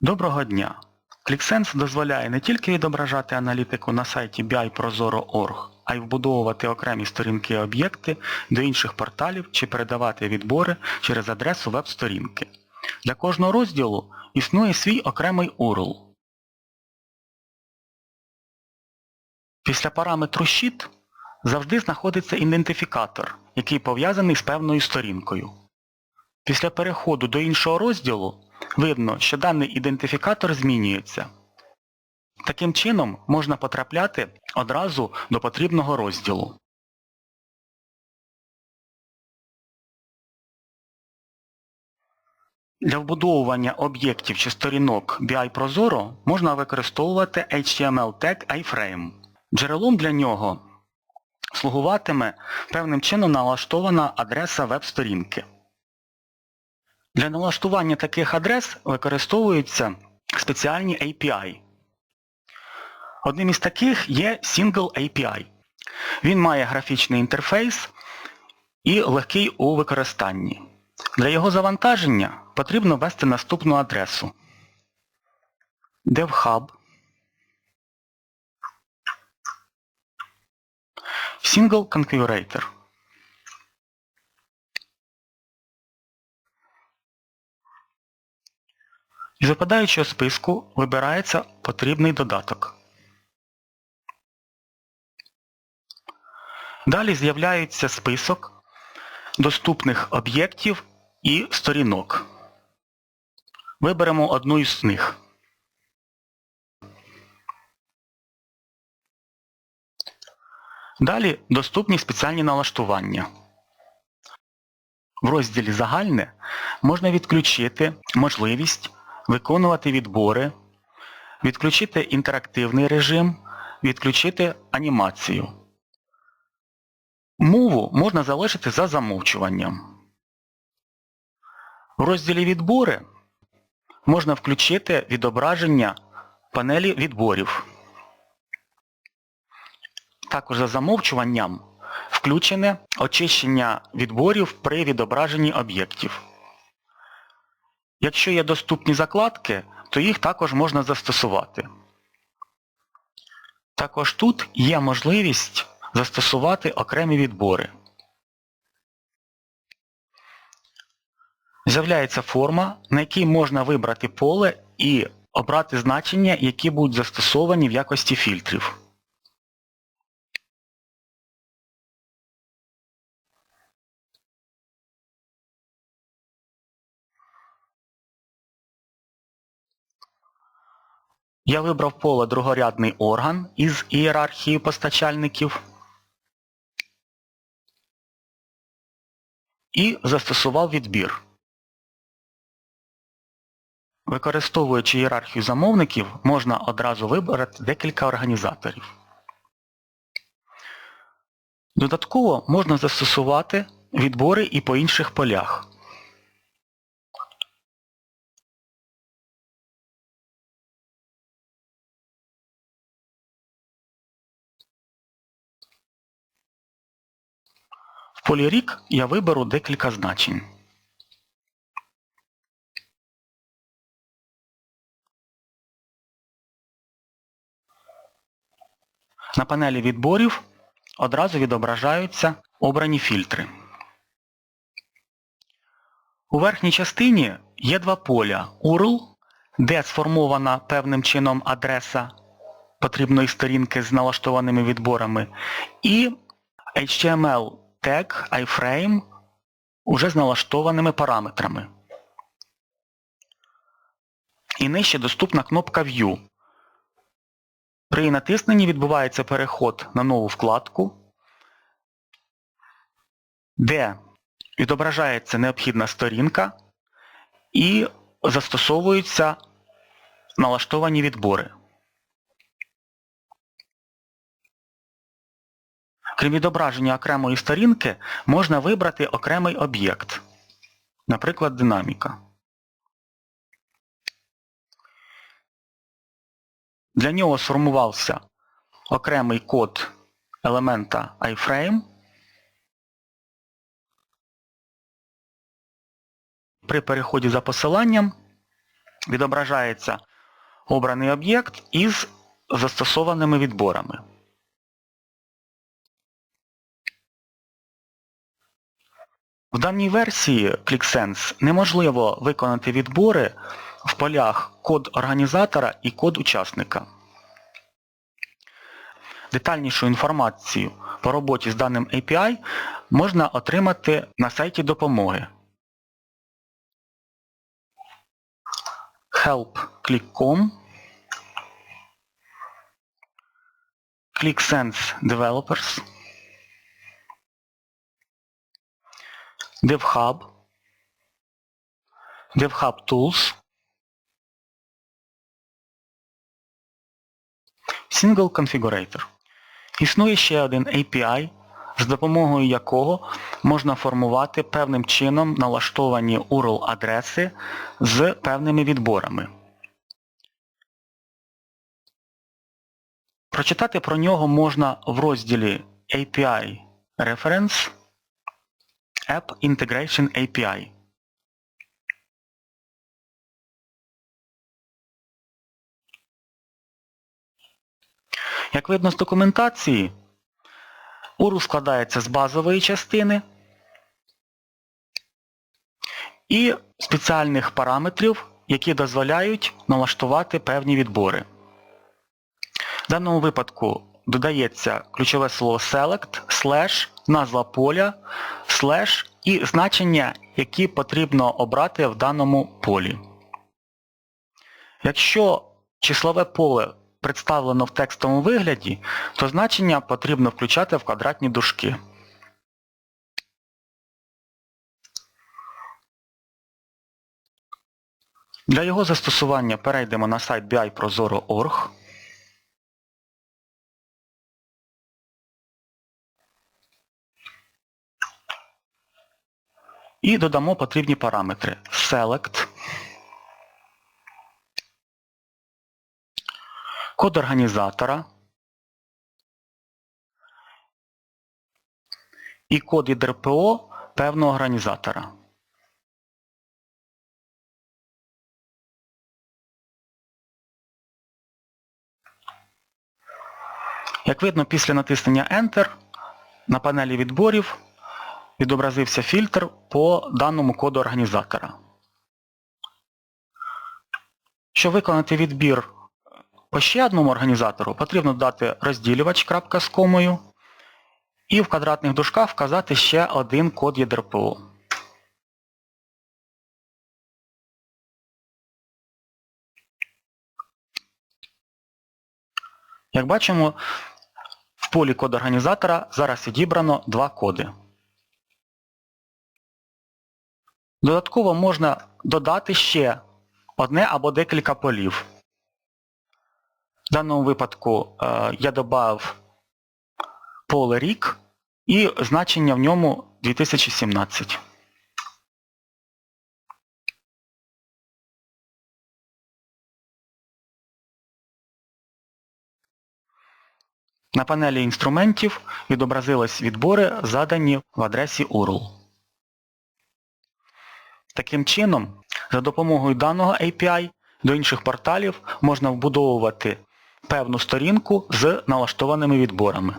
Доброго дня! ClickSense дозволяє не тільки відображати аналітику на сайті BI-Prozoro.org, а й вбудовувати окремі сторінки об'єкти до інших порталів чи передавати відбори через адресу веб-сторінки. Для кожного розділу існує свій окремий URL. Після параметру Sheet завжди знаходиться ідентифікатор, який пов'язаний з певною сторінкою. Після переходу до іншого розділу видно, що даний ідентифікатор змінюється. Таким чином можна потрапляти одразу до потрібного розділу. Для вбудовування об'єктів чи сторінок BI Prozoro можна використовувати HTML тег iframe. Джерелом для нього слугуватиме певним чином налаштована адреса веб-сторінки. Для налаштування таких адрес використовуються спеціальні API. Одним із таких є Single API. Він має графічний інтерфейс і легкий у використанні. Для його завантаження потрібно ввести наступну адресу devhub Single Configurator. Із випадаючого списку вибирається потрібний додаток. Далі з'являється список доступних об'єктів і сторінок. Виберемо одну із них. Далі доступні спеціальні налаштування. В розділі Загальне можна відключити можливість виконувати відбори, відключити інтерактивний режим, відключити анімацію. Мову можна залишити за замовчуванням. В розділі Відбори можна включити відображення панелі відборів. Також за замовчуванням включене очищення відборів при відображенні об'єктів. Якщо є доступні закладки, то їх також можна застосувати. Також тут є можливість застосувати окремі відбори. З'являється форма, на якій можна вибрати поле і обрати значення, які будуть застосовані в якості фільтрів. Я вибрав поле другорядний орган із ієрархії постачальників і застосував відбір. Використовуючи ієрархію замовників, можна одразу вибрати декілька організаторів. Додатково можна застосувати відбори і по інших полях. Полі рік я виберу декілька значень. На панелі відборів одразу відображаються обрані фільтри. У верхній частині є два поля URL, де сформована певним чином адреса потрібної сторінки з налаштованими відборами, і HTML тег iframe уже з налаштованими параметрами. І нижче доступна кнопка View. При натисненні відбувається переход на нову вкладку, де відображається необхідна сторінка і застосовуються налаштовані відбори. Крім відображення окремої сторінки, можна вибрати окремий об'єкт, наприклад, динаміка. Для нього сформувався окремий код елемента iframe. При переході за посиланням відображається обраний об'єкт із застосованими відборами. В даній версії ClickSense неможливо виконати відбори в полях код організатора і код учасника. Детальнішу інформацію по роботі з даним API можна отримати на сайті допомоги. Help.click.com ClickSense Developers DevHub DevHub Tools. Single Configurator. Існує ще один API, з допомогою якого можна формувати певним чином налаштовані URL-адреси з певними відборами. Прочитати про нього можна в розділі API Reference App Integration API. Як видно з документації, URL складається з базової частини і спеціальних параметрів, які дозволяють налаштувати певні відбори. В даному випадку додається ключове слово select, slash, назва поля, slash і значення, які потрібно обрати в даному полі. Якщо числове поле представлено в текстовому вигляді, то значення потрібно включати в квадратні дужки. Для його застосування перейдемо на сайт biprozoro.org. І додамо потрібні параметри. Select, код організатора. І код від РПО певного організатора. Як видно, після натиснення Enter на панелі відборів відобразився фільтр по даному коду організатора. Щоб виконати відбір по ще одному організатору, потрібно дати розділювач крапка з комою і в квадратних дужках вказати ще один код ЄДРПО. Як бачимо, в полі код організатора зараз відібрано два коди. Додатково можна додати ще одне або декілька полів. В даному випадку е, я додав поле рік і значення в ньому 2017. На панелі інструментів відобразились відбори, задані в адресі URL. Таким чином, за допомогою даного API до інших порталів можна вбудовувати певну сторінку з налаштованими відборами.